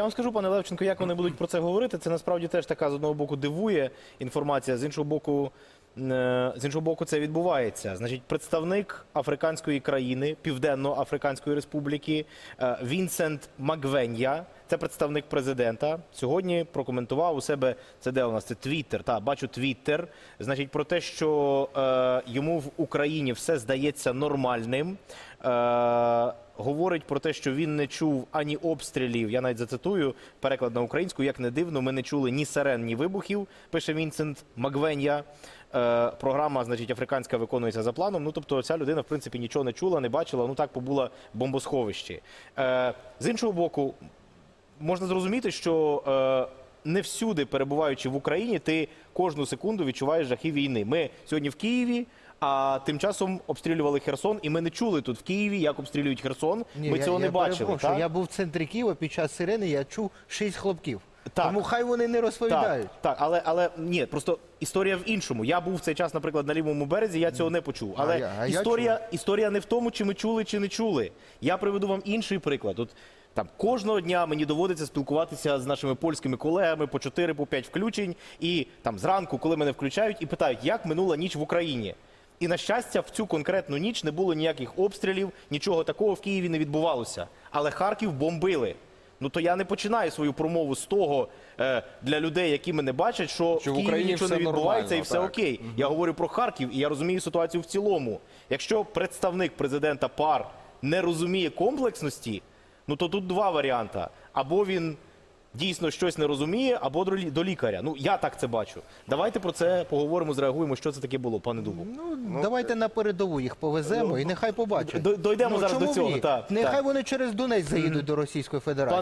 я вам скажу, пане Левченко, як вони будуть про це говорити. Це насправді теж така з одного боку дивує інформація, з іншого боку. е, З іншого боку, це відбувається. Значить, представник африканської країни, Південно-Африканської Республіки е, Вінсент Маквенья, це представник президента. Сьогодні прокоментував у себе це де у нас це Твіттер. Та бачу Твіттер. Значить, про те, що е, йому в Україні все здається нормальним. Е, говорить про те, що він не чув ані обстрілів. Я навіть зацитую переклад на українську. Як не дивно, ми не чули ні сирен, ні вибухів. Пише Вінсент Маквенья. Е, програма, значить, африканська виконується за планом. Ну тобто, ця людина, в принципі, нічого не чула, не бачила. Ну так побула в бомбосховищі. Е, з іншого боку, можна зрозуміти, що е, не всюди, перебуваючи в Україні, ти кожну секунду відчуваєш жахи війни. Ми сьогодні в Києві. А тим часом обстрілювали Херсон, і ми не чули тут в Києві, як обстрілюють Херсон. Ні, ми я- цього я не бачили. Так? Я був в центрі Києва під час сирени, я чув шість хлопків. Так. Тому хай вони не розповідають. Так, так, але, але ні, просто історія в іншому. Я був в цей час, наприклад, на лівому березі, я цього не почув. А Але я- а я історія, історія не в тому, чи ми чули, чи не чули. Я приведу вам інший приклад. От там кожного дня мені доводиться спілкуватися з нашими польськими колегами по 4 по 5 включень, і там зранку, коли мене включають, і питають, як минула ніч в Україні. І на щастя, в цю конкретну ніч не було ніяких обстрілів, нічого такого в Києві не відбувалося. Але Харків бомбили. Ну то я не починаю свою промову з того е, для людей, які мене бачать, що, Що в в Україні нічого не відбувається і все так. окей. Я говорю про Харків і я розумію ситуацію в цілому. Якщо представник президента ПАР не розуміє комплексності, ну то тут два варіанти: або він дійсно щось не розуміє, або до лікаря. Ну я так це бачу. Давайте про це поговоримо, зреагуємо, що це таке було, пане Дубов. Ну, давайте на передову їх повеземо і нехай побачать. Дойдемо дойдемо зараз чому до цього, ні? так, нехай та. вони через Донець заїдуть до Російської Федерації.